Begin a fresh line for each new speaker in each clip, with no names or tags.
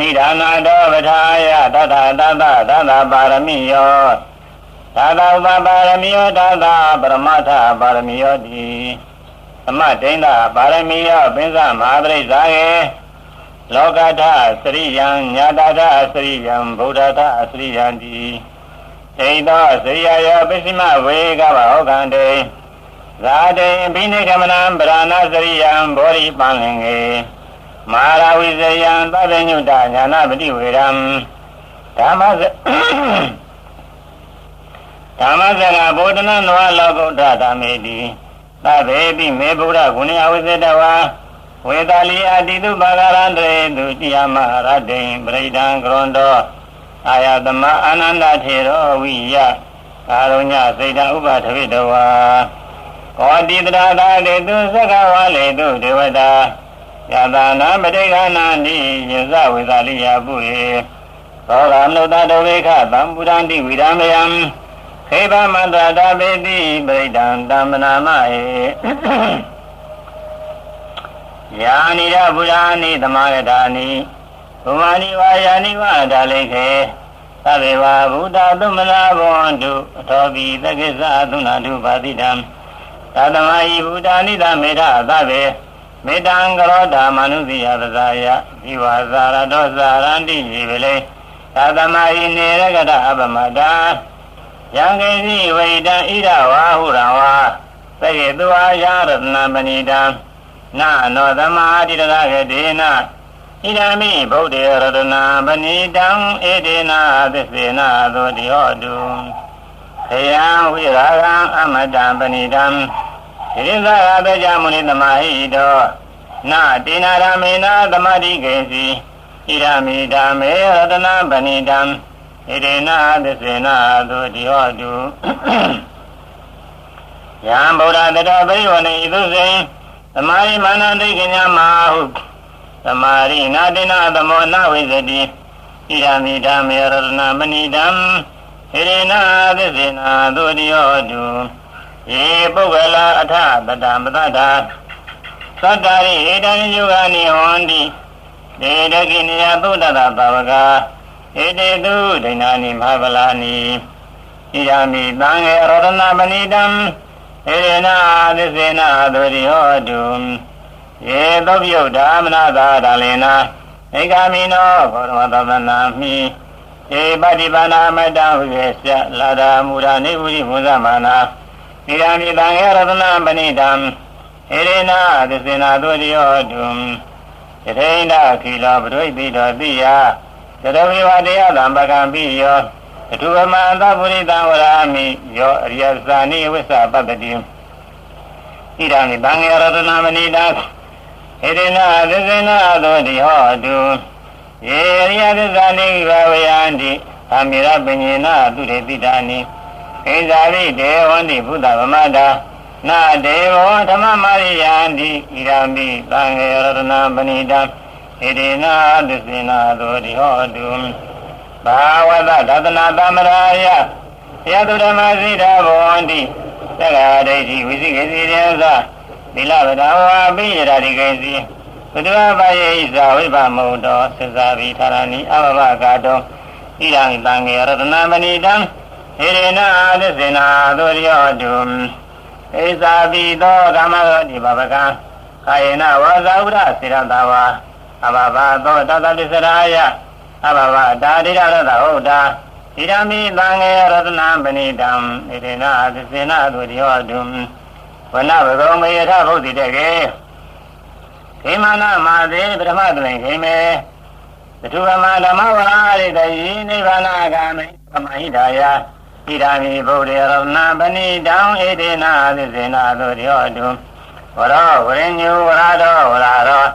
ဏိဒါနာတောပထာယတတတတတတပါရမီယောသာသာဥပပါရမီယောသာသာပရမထပါရမီယောတိသမဒိဋ္ဌပါရမီယောပင်္စမဟာပရိစ္ဆာယေလောကထသရိယံညာတထသရိယံဗုဒ္ဓထသရိယံတိဣသောသရိယယောပစ္စမဝေကဘဟောကံတေဇာတေဘိနေကမနံဗရဏသရိယံဘောရိပံလင်္ကေ မဟာရဝိဇယံသဗ္ဗညုတညာနာပတိဝေရံဓမ္မဇဓမ္မဇဂဗောဓနနဝလောကုတ္တဓမ္မေတိသဗ္ဗေပိမေဗုဒ္ဓဂုဏအဝိဇ္ဇတဝါဝေတာလီအတိတုဘာဂရန္တေသူတိယမရတ္တိပရိဒံကရွန်တောအာယတမအာနန္ဒထေရောဝိယကာရုညစေတဥပထဝိတဝါကောတိတရာသာတေသူသက္ကဝါလေတုဒေဝတာ ယတာနာပဋိက္ခဏာနိယဇဝေသာလိယပုရေသောကမနုတတဝေခသံပုရန္တိဝိရမယံခေဗမန္တတာပေတိပရိဒံတမ္မနာမဧယာနိရဗုရာနိသမာရတာနိဘုမာနိဝါယာနိဝါဒါလိခေသဗ္ဗေဝဗုဒ္ဓသုမနာဘောတုအထောပိသက္ကိသသုနာတုပါတိတံသာသမဟိဗုဒ္ဓနိသမေထသဗ္ဗေ မေတံကရောဓမနုတိယသဇာယဒီဝါဇာရတောဇာရန္တိယေဝလေသာသမဟိနေရကတအပမတာယံကေစီဝိတံဣဒဝါဟုရံဝါသကေသူအာယရတနာမဏိတံနာနောသမာတိတရကဒေနဣဒာမိဗုဒ္ဓေရတနာပဏိတံဧတေနာသစ္စေနာသောတိဟောတုခယံဝိရာဂံအမတံပဏိတံ ဣရိသရာပေကြမုနိသမာဟိတောနာတေနာရမေနာသမတိကေစီဣဒာမိဓမ္မေရတနာပဏိတံဣတေနာသစ္စေနာသောတိဟောတုယံဗုဒ္ဓတတပရိဝနေဣသုစေသမာရိမာနတိကညာမဟုသမာရိနာတိနာသမောနဝိဇတိဣဒာမိဓမ္မေရတနာမဏိတံဣရေနာသစ္စေနာသုတိဟောတု ယေပုဂ္ဂလာအထတတမတ္တာသတ္တာရိဧတံယုဂာနိဟောတိဒေဒကိနိယသုဒ္ဓတာဘာဝကဧတေတုဒိဏာနိမဟာဗလာနိဣဒာမိသံဃေရတနာမဏိတံဧရေနာသစ္စေနာသုတိဟောတုယေသောပြုတ်ဓမ္မနာသာဒလေနာဧကမိနောဘောရမသဗ္ဗနာမိဧပတိပါဏာမတ္တဝိဝေစလာဒာမူရာနေဝိမုဇမာနာ ဣဒာမိသံဃေရတနာပဏိတံဧရေနာသစ္စေနာသုတိဟောတုယထေနခိလောပရိပိတောတိယသရဝိဝတရားတံပကံပိယောအထုဗမန္တပုရိသံဝရာမိယောအရိယဇာနိဝိသပတ္တိဣဒံသံဃေရတနာမဏိတံဣရိနာသစ္စေနာသောတိဟောတုယေရိယသစ္စာနိဘဝယန္တိအမိရပညေနာသူရေတိတာနိ ဣဇာရိဒေဝန္တိဘုဒ္ဓဗမတာနာဒေဝဓမ္မမာရိယန္တိဣရာမိသံဃေရတနာပဏိတံဣရိနာသစ္စေနာသောတိဟောတုဘာဝတသဒနာသမရာယယတုဓမ္မစိတာဘောန္တိသက္ကာဒိဋ္ဌိဝိသိကိစီရေသသီလဗဒဝါပိယရာတိကိစီဘုဒ္ဓဘာယေဣဇာဝိဗမုံတောသစ္စာဘိထာရဏိအဘဘကာတောဣရံတံငေရတနာမဏိတံ ဟိရေနာသစ္စေနာသောရိယောတုဣဇာဘိသောကာမဂတိဘဗကံကာယေနဝါဇာဥရစေရတဝါအဘဘသောတတပစ္စရာယအဘဘတာဒိရရတဟုတ်တာဣရမိတံငေရတနာမဏိတံဣရေနာသစ္စေနာသောရိယောတုဝနဘဂဝမေယထဘုဒ္ဓိတေကေခေမနာမာသေပထမတလင်ခေမေသတုဗမဓမ္မဝါရိတယိနိဗ္ဗာနဂာမိသမဟိတာယ ဣဒာမိဗုဒ္ဓရဏပဏိတံဣတိနာသစ္စေနာသောရောတုဝရောဝရညုဝရတော်ဝရရော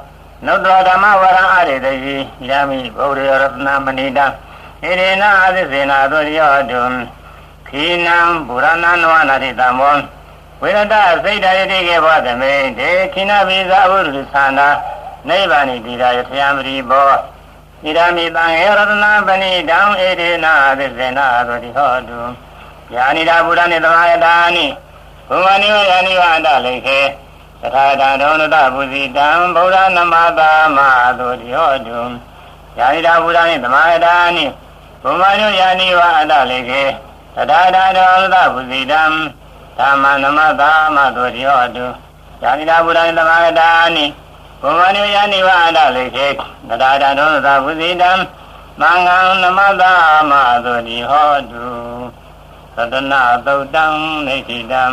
နုတ္တဓမ္မဝရအရိတယိဣဒာမိဗုဒ္ဓရဏပဏိတံဣတိနာသစ္စေနာသောရောတုခိနံပုရဏနဝနာတိတံမောဝိရတစိတ်တရတိကေဘောသမေဒေခိနဘိဇာဝုရုသန္တာနိဗ္ဗာနိတိရာယထယံပရိဘော ဣဒာမိတံဧရတနာပဏိတံဧတေနာသစ္စေနာသောတိဟောတုယာနိတာဗုဒ္ဓနိသမာယတာနိဘုမနိဝယာနိဝန္တလေခေသထာတံဒေါနတပုဇိတံဗုဒ္ဓနမတာမသောတိဟောတုယာနိတာဘုရားနိသမာတာနိဘုမညုယာနိဝအတ္တလေကေတထာတာတောသဘုဇိတံဓမ္မနမသာမသောတိဟောတုယာနိတာဘုရားနိသမာတာနိ ဘုမညုယာနိဝအတ္တလေကေတထာတာတောသဘုဇိတံမင်္ဂံနမသာမသောတိဟောတုသတနာသုတ်တံနေတိတံ